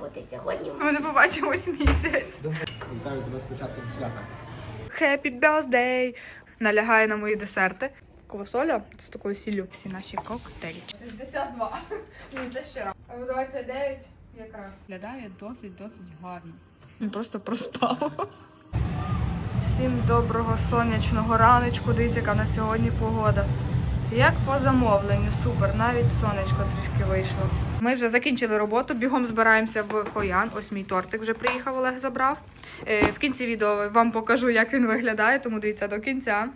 роботи сьогодні? Ми не побачимось місяць. Вітаю тебе з початком свята. Happy birthday! Налягає на мої десерти. Квасоля з такою сіллю. Всі наші коктейлі. 62. Ні, це ще раз. 29 якраз. Виглядає досить, досить гарно. Він просто проспав. Всім доброго сонячного раночку. Дивіться, яка на сьогодні погода. Як по замовленню, супер, навіть сонечко трішки вийшло. Ми вже закінчили роботу, бігом збираємося в Хоян. Ось мій тортик вже приїхав, Олег забрав. Е, В кінці відео вам покажу, як він виглядає, тому дивіться до кінця.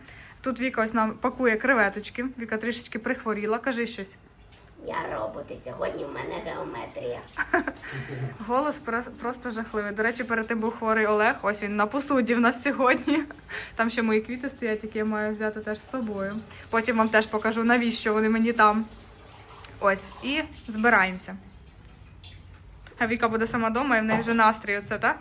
Тут Віка ось нам пакує креветочки. Віка трішечки прихворіла. Кажи щось. Я роботи сьогодні в мене геометрія. Голос про- просто жахливий. До речі, перед тим був хворий Олег. Ось він на посуді в нас сьогодні. Там ще мої квіти стоять, які я маю взяти теж з собою. Потім вам теж покажу, навіщо вони мені там. Ось, і збираємося. А Віка буде сама вдома і в неї вже настрій оце, так?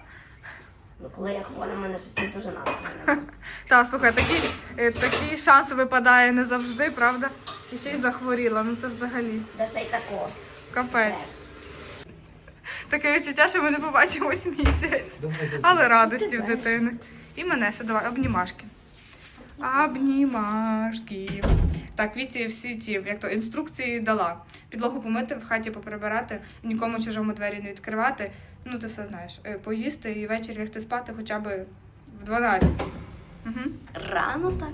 Ну коли я хвора, в мене щось не дуже настрій. Та, слухай, такий, е, такий шанс випадає не завжди, правда? І ще й захворіла. Ну це взагалі Да ще й тако. капець. Таке відчуття, що ми не побачимось місяць. Але радості в дитини. І мене ще давай, обнімашки. Обнімашки. Так, Віці всі ті, як то інструкції дала. Підлогу помити, в хаті поприбирати, нікому чужому двері не відкривати. Ну, ти все знаєш. Е, Поїсти і ввечері лягти спати хоча б в 12. Угу. Рано так.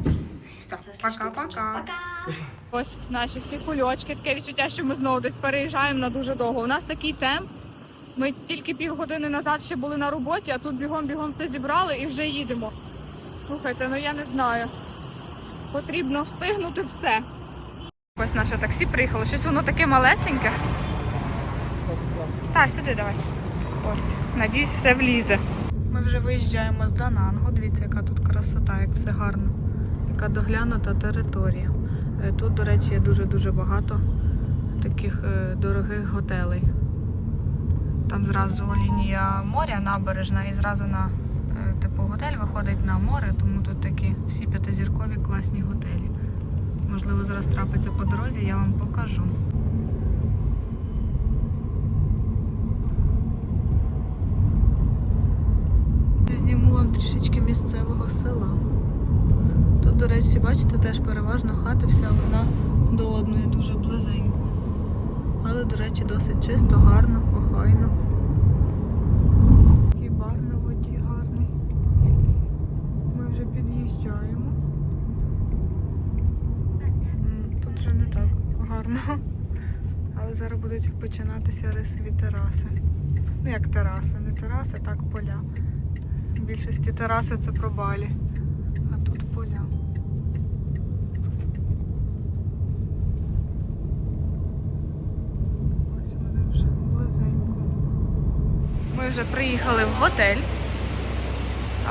Все, пока-пока. Пока. Ось наші всі кульочки. Таке відчуття, що ми знову десь переїжджаємо на дуже довго. У нас такий темп. Ми тільки півгодини назад ще були на роботі, а тут бігом-бігом все зібрали і вже їдемо. Слухайте, ну я не знаю. Потрібно встигнути все. Ось наше таксі приїхало. Щось воно таке малесеньке. Так, сюди давай. Ось, надіюсь, все влізе. Ми вже виїжджаємо з Дананго. Дивіться, яка тут красота, як все гарно. Яка доглянута територія. Е, Тут, до речі, є дуже-дуже багато таких е, дорогих готелей. Там зразу лінія моря набережна і зразу на типу готель виходить на море, тому тут такі всі п'ятизіркові класні готелі. Можливо, зараз трапиться по дорозі, я вам покажу. Зніму вам трішечки місцевого села. Тут, до речі, бачите, теж переважно хати вся вона до одної дуже близенько. Але, до речі, досить чисто, гарно, охайно. Такий бар на воді гарний. Ми вже під'їжджаємо. Тут вже не так гарно. Але зараз будуть починатися рисові тераси. Ну як тераси, не тераси, так поля. В більшості тераси це про балі, а тут поля. Ось вони вже близенько. Ми вже приїхали в готель,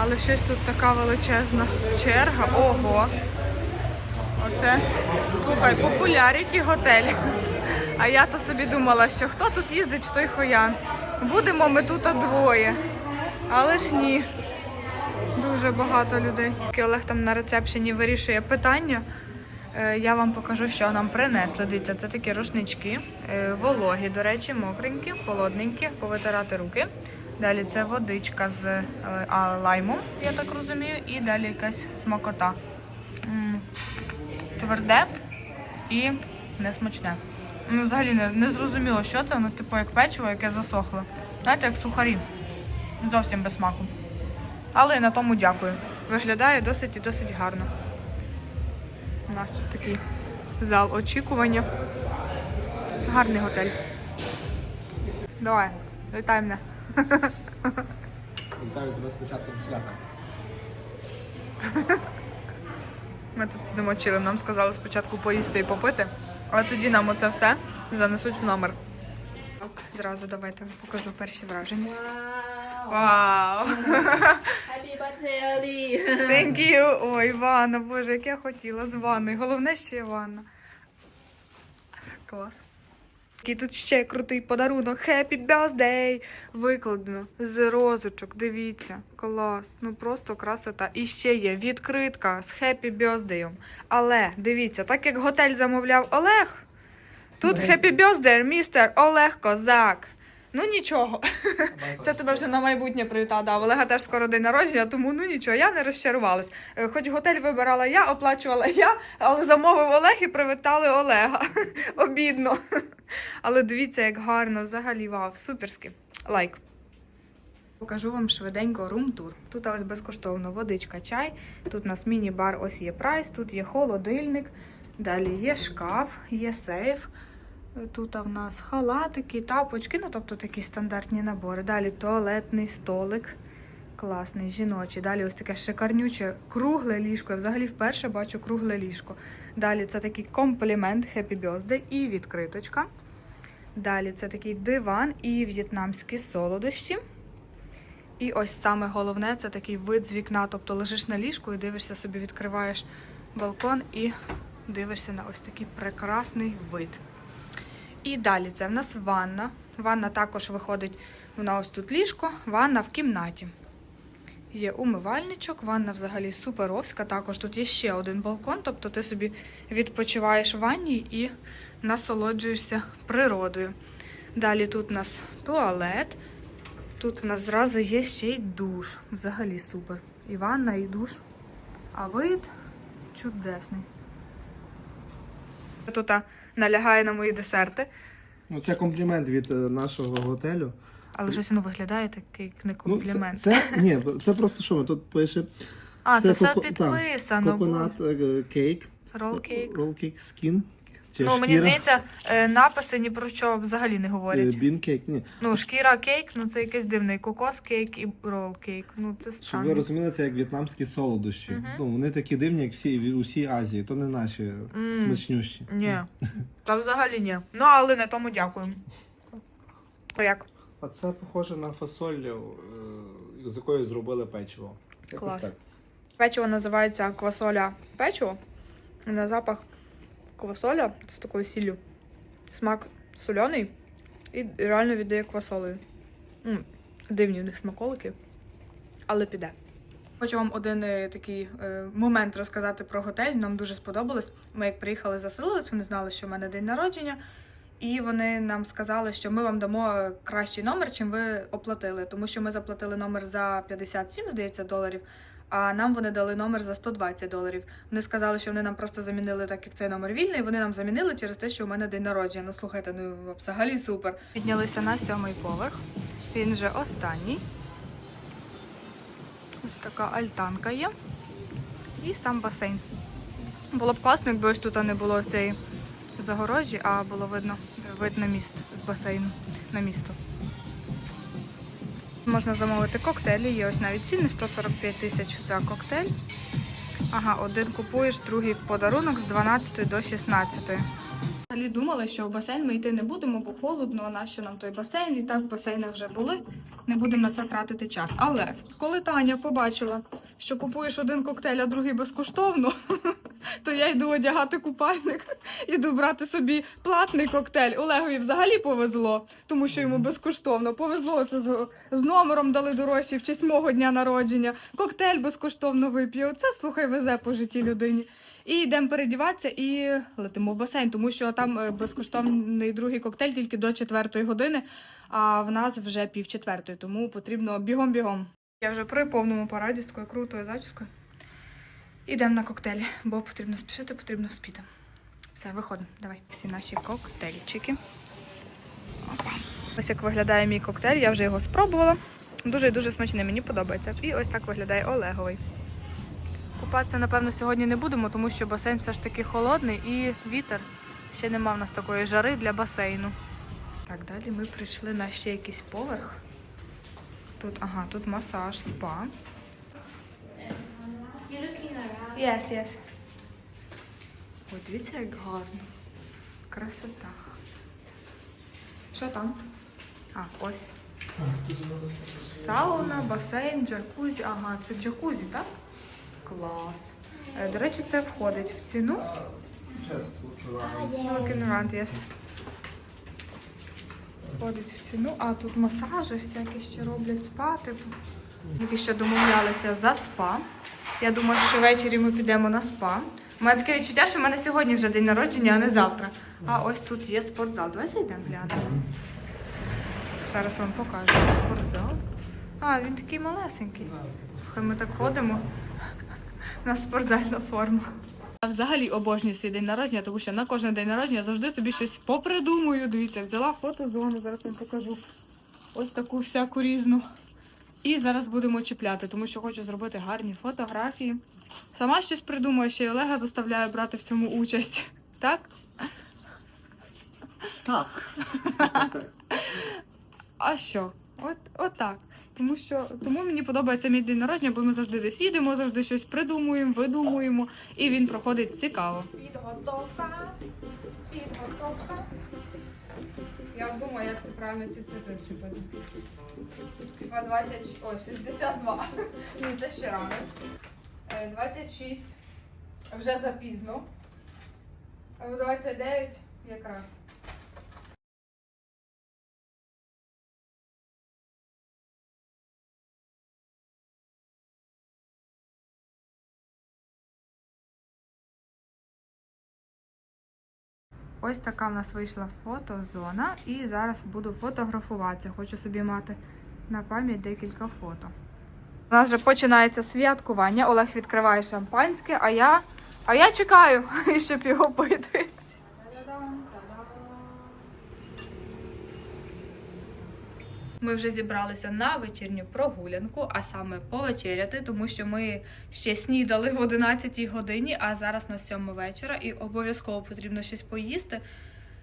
але щось тут така величезна черга. Ого! Оце, слухай, популяріті готель. А я то собі думала, що хто тут їздить в той хоян. Будемо ми тут двоє. Але ж ні. Дуже багато людей. Олег там на рецепшені вирішує питання. Е, Я вам покажу, що нам принесли. Дивіться, це такі рушнички, е, вологі, до речі, мокренькі, холодненькі, повитирати руки. Далі це водичка з е, а, лаймом, я так розумію, і далі якась смакота. Тверде і несмачне. Ну, взагалі не, не зрозуміло, що це, воно типу як печиво, яке засохло. Знаєте, як сухарі. Зовсім без смаку. Але на тому дякую. Виглядає досить і досить гарно. У нас тут такий зал очікування. Гарний готель. Давай, вітай мене. Вітаю тебе з початком свята. Ми тут сидимо чилим. Нам сказали спочатку поїсти і попити, а тоді нам оце все занесуть в номер. Зразу давайте покажу перші враження. Вау! Happy birthday, Олі! Thank you! Ой, ванна, боже, як я хотіла з ванною. Головне ще є ванна. Клас. Який тут ще крутий подарунок. Happy birthday! Викладено з розочок. Дивіться, клас. Ну просто красота. І ще є відкритка з Happy birthday. Але дивіться, так як готель замовляв Олег, тут Happy birthday, містер Олег Козак. Ну нічого. Це тебе вже на майбутнє привітала. Да, в Олега теж скоро день народження, тому ну нічого, я не розчарувалась. Е, Хоч готель вибирала я, оплачувала я, але замовив Олег і привітали Олега. Обідно. Але дивіться, як гарно, взагалі, вау, суперськи. Лайк. Покажу вам швиденько рум-тур. Тут ось безкоштовно водичка, чай. Тут у нас міні-бар, ось є прайс, тут є холодильник, далі є шкаф, є сейф. Тут в нас халатики, тапочки, ну тобто такі стандартні набори. Далі туалетний столик. Класний, жіночий. Далі ось таке шикарнюче кругле ліжко. Я взагалі вперше бачу кругле ліжко. Далі це такий комплімент Happy Birthday і відкриточка. Далі це такий диван і в'єтнамські солодощі. І ось саме головне це такий вид з вікна. Тобто лежиш на ліжку і дивишся собі, відкриваєш балкон і дивишся на ось такий прекрасний вид. І далі це в нас ванна. Ванна також виходить, вона ось тут ліжко, ванна в кімнаті. Є умивальничок, ванна взагалі суперовська. Також тут є ще один балкон, тобто ти собі відпочиваєш в ванні і насолоджуєшся природою. Далі тут у нас туалет. Тут в нас зразу є ще й душ. Взагалі супер. І ванна, і душ. А вид чудесний. Тут налягає на мої десерти, Ну, це комплімент від е, нашого готелю. але щось воно виглядає такий як не Ну, комплімент. це, це, ні, це просто що? ми Тут пише а, це, все коко- підписано. коконат е, кейк. Рол кейк. Рол кейк скін. Ну, мені шкіра. здається, е, написи ні про що взагалі не говорять. Бін кейк. Ні. Ну, шкіра кейк, ну це якийсь дивний кокос кейк і рол кейк. Ну, це Щоб ви странно. розуміли, це як в'єтнамські солодощі. Мгм. Ну, вони такі дивні, як всі, у всій Азії. То не наші Мм. смачнющі. Ні. Та взагалі ні. Ну, але на тому дякуємо. О, Як? А це похоже на фасоль, е, з якої зробили печиво. Якось Клас. так. Печиво називається квасоля печиво. На запах квасоля з такою сіллю. Смак соляний і реально віддає квасолею. М, Дивні в них смаколики, але піде. Хочу вам один е, такий е, момент розказати про готель. Нам дуже сподобалось. Ми як приїхали заселились, вони знали, що в мене день народження. І вони нам сказали, що ми вам дамо е, кращий номер, чим ви оплатили, тому що ми заплатили номер за 57, здається, доларів. А нам вони дали номер за 120 доларів. Вони сказали, що вони нам просто замінили, так як цей номер вільний. Вони нам замінили через те, що у мене день народження. Ну слухайте, ну взагалі супер. Піднялися на сьомий поверх. Він вже останній. Ось така альтанка є. І сам басейн. Було б класно, якби ось тут не було цієї загорожі, а було видно вид на міст з басейну на місто. Можна замовити коктейлі, є ось навіть ціни 145 тисяч за коктейль. Ага, один купуєш, другий в подарунок з 12 до 16. Взагалі думали, що в басейн ми йти не будемо, бо холодно, а нащо нам той басейн, і так в басейнах вже були. Не будемо на це тратити час. Але коли Таня побачила, що купуєш один коктейль, а другий безкоштовно, то я йду одягати купальник, іду брати собі платний коктейль. Олегові взагалі повезло, тому що йому безкоштовно. Повезло це з, з номером дали дорожчі в честь мого дня народження. Коктейль безкоштовно вип'ю. Це слухай везе по житті людині. І йдемо передіватися і летимо в басейн, тому що там е, безкоштовний другий коктейль тільки до четвертої години, а в нас вже пів четвертої, тому потрібно бігом-бігом. Я вже при повному параді з такою крутою зачіскою. Ідемо на коктейль, бо потрібно спішити, потрібно вспіти. Все, виходимо. Давай. Всі наші коктейльчики. Ось як виглядає мій коктейль, я вже його спробувала. Дуже і дуже смачний, мені подобається. І ось так виглядає Олеговий. Купатися, напевно, сьогодні не будемо, тому що басейн все ж таки холодний і вітер. Ще нема в нас такої жари для басейну. Так, далі ми прийшли на ще якийсь поверх. Тут, ага, тут масаж, спа. Around. Yes, yes. О, дивіться, як гарно. Красота. Що там? А, ось. Сауна, басейн, джакузі. Ага, це джакузі, так? Клас. Е, До речі, це входить в ціну. Looking around, yes. Входить в ціну, а тут масажі всякі ще роблять спа, типу. Тільки що домовлялися за спа. Я думаю, що ввечері ми підемо на спа. У мене таке відчуття, що в мене сьогодні вже день народження, а не завтра. А ось тут є спортзал. Давай зайдемо глянемо. Зараз вам покажу спортзал. А, він такий малесенький. Слухай, ми так ходимо. У нас спортзальна форма. Я взагалі обожнюю свій день народження, тому що на кожен день народження завжди собі щось попридумую. Дивіться, взяла фотозону, зараз вам покажу. Ось таку всяку різну. І зараз будемо чіпляти, тому що хочу зробити гарні фотографії. Сама щось придумаю, ще й Олега заставляю брати в цьому участь. Так? Так. А що? От, от так. Тому що тому мені подобається мій день народження, бо ми завжди десь їдемо, завжди щось придумуємо, видумуємо, і він проходить цікаво. Підготовка. Підготовка. Я думаю, як це правильно ці цифри вчепити. Типа 20, ой, 62. Ні, це ще рано. Е, 26. Вже запізно. А 29 якраз. Ось така в нас вийшла фотозона, і зараз буду фотографуватися. Хочу собі мати на пам'ять декілька фото. У нас вже починається святкування. Олег відкриває шампанське, а я, а я чекаю, щоб його пити. Ми вже зібралися на вечірню прогулянку, а саме повечеряти, тому що ми ще снідали в 11 годині, а зараз на 7 вечора, і обов'язково потрібно щось поїсти.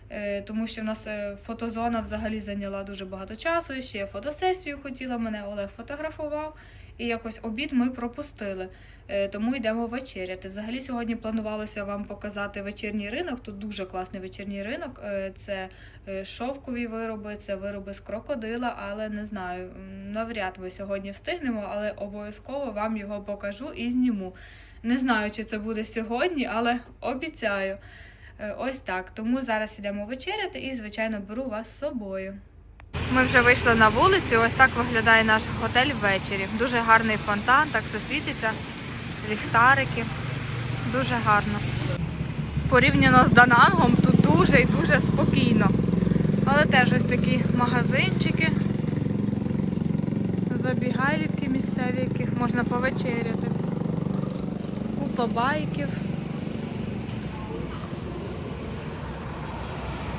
е, Тому що в нас е, фотозона взагалі зайняла дуже багато часу. Ще я фотосесію хотіла, мене Олег фотографував, і якось обід ми пропустили. Е, Тому йдемо вечеряти. Взагалі сьогодні планувалося вам показати вечірній ринок. Тут дуже класний вечірній ринок. Е, Це е, шовкові вироби, це вироби з крокодила, але не знаю, навряд ми сьогодні встигнемо, але обов'язково вам його покажу і зніму. Не знаю, чи це буде сьогодні, але обіцяю. Ось так. Тому зараз йдемо вечеряти і, звичайно, беру вас з собою. Ми вже вийшли на вулицю. Ось так виглядає наш готель ввечері. Дуже гарний фонтан, так все світиться, ліхтарики. Дуже гарно. Порівняно з Данангом тут дуже і дуже спокійно. Але теж ось такі магазинчики, забігайлівки місцеві, яких можна повечеряти. Купа байків.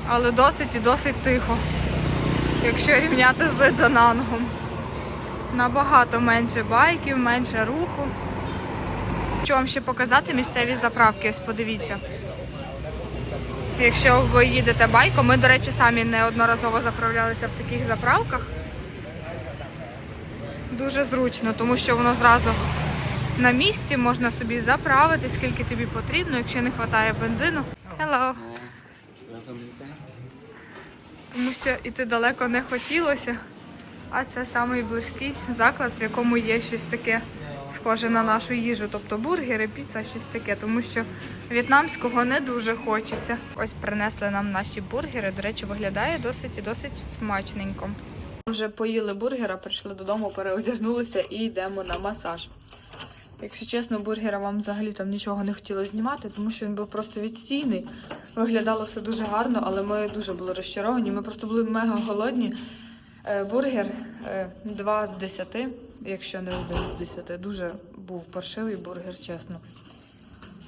Але досить і досить тихо, якщо рівняти з Данангом. Набагато менше байків, менше руху. Хочу вам ще показати місцеві заправки, ось подивіться. Якщо ви їдете байком, ми, до речі, самі неодноразово заправлялися в таких заправках. Дуже зручно, тому що воно зразу на місці, можна собі заправити, скільки тобі потрібно, якщо не вистачає бензину. Hello! Тому що іти далеко не хотілося, а це самий близький заклад, в якому є щось таке схоже на нашу їжу, тобто бургери, піца, щось таке, тому що в'єтнамського не дуже хочеться. Ось принесли нам наші бургери. До речі, виглядає досить і досить смачненько. Вже поїли бургера, прийшли додому, переодягнулися і йдемо на масаж. Якщо чесно, бургера вам взагалі там нічого не хотіло знімати, тому що він був просто відстійний. Виглядало все дуже гарно, але ми дуже були розчаровані. Ми просто були мега голодні. Е, Бургер 2 з 10, якщо не 1 з 10. Дуже був паршивий бургер, чесно.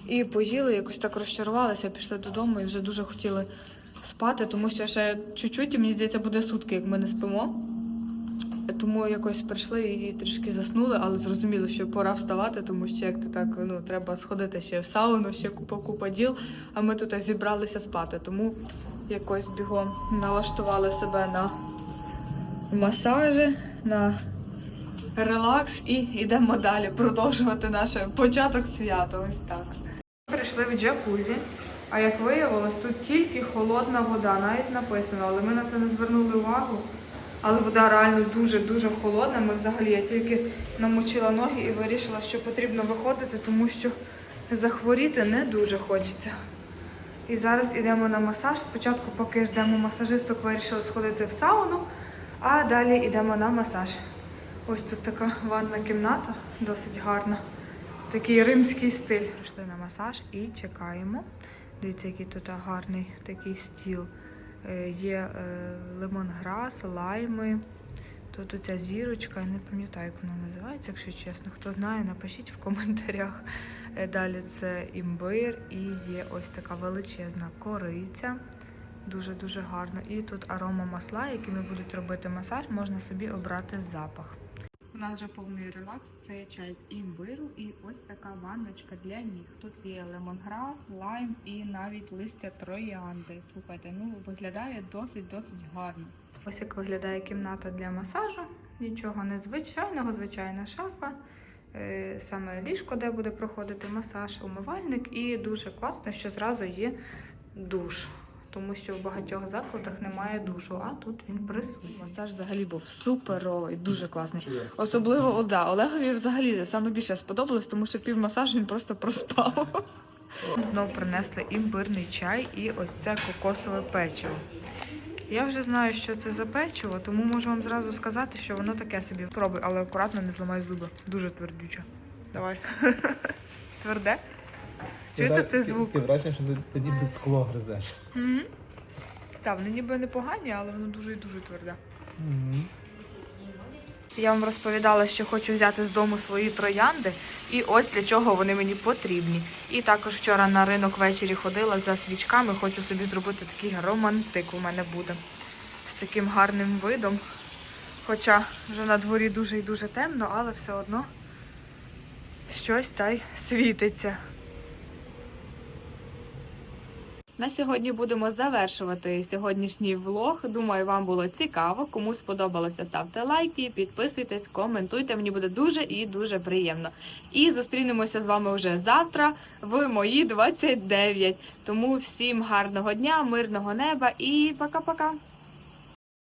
І поїли, якось так розчарувалися, пішли додому і вже дуже хотіли спати, тому що ще чуть-чуть, і мені здається, буде сутки, як ми не спимо. Тому якось прийшли і трішки заснули, але зрозуміли, що пора вставати, тому що як то так, ну треба сходити ще в сауну, ще купа купа діл. А ми тут зібралися спати. Тому якось бігом налаштували себе на масажі, на релакс і йдемо далі продовжувати наш початок свята. Ось так. Прийшли в джакузі, а як виявилось, тут тільки холодна вода, навіть написано, але ми на це не звернули увагу. Але вода реально дуже-дуже холодна. Ми взагалі я тільки намочила ноги і вирішила, що потрібно виходити, тому що захворіти не дуже хочеться. І зараз йдемо на масаж. Спочатку, поки ждемо масажисток, вирішили сходити в сауну, а далі йдемо на масаж. Ось тут така ванна кімната, досить гарна. Такий римський стиль. Прийшли на масаж і чекаємо. Дивіться, який тут гарний такий стіл Е, Є е, лимонграс, лайми. Тут оця зірочка, не пам'ятаю, як вона називається, якщо чесно. Хто знає, напишіть в коментарях. Е, Далі це імбир і є ось така величезна кориця. Дуже-дуже гарно. І тут арома масла, якими будуть робити масаж, можна собі обрати запах. У нас вже повний релакс. Це чай з імбиру і ось така ванночка для ніг. Тут є лемонграс, лайм і навіть листя троянди. Слухайте, ну виглядає досить досить гарно. Ось як виглядає кімната для масажу. Нічого незвичайного, звичайна шафа. Е, Саме ліжко, де буде проходити масаж, умивальник, і дуже класно, що зразу є душ. Тому що в багатьох закладах немає душу, а тут він присутній. Масаж взагалі був суперовий, дуже класний. Особливо о, да, Олегові взагалі саме більше сподобалось, тому що пів масажу він просто проспав. Знов принесли імбирний чай і ось це кокосове печиво. Я вже знаю, що це за печиво, тому можу вам зразу сказати, що воно таке собі. Пробуй, але акуратно не зламай зуби. Дуже твердюче. Давай. Тверде? Чуєте цей звук? Таке враження, що ти, ніби скло гризеш. Угу. Так, вони ніби непогані, але воно дуже і дуже тверде. Я вам розповідала, що хочу взяти з дому свої троянди, і ось для чого вони мені потрібні. І також вчора на ринок ввечері ходила за свічками. Хочу собі зробити такий романтик у мене буде з таким гарним видом. Хоча вже на дворі дуже і дуже темно, але все одно щось та й світиться. На сьогодні будемо завершувати сьогоднішній влог. Думаю, вам було цікаво. Кому сподобалося, ставте лайки, підписуйтесь, коментуйте. Мені буде дуже і дуже приємно. І зустрінемося з вами вже завтра в мої 29. Тому всім гарного дня, мирного неба і пока-пока.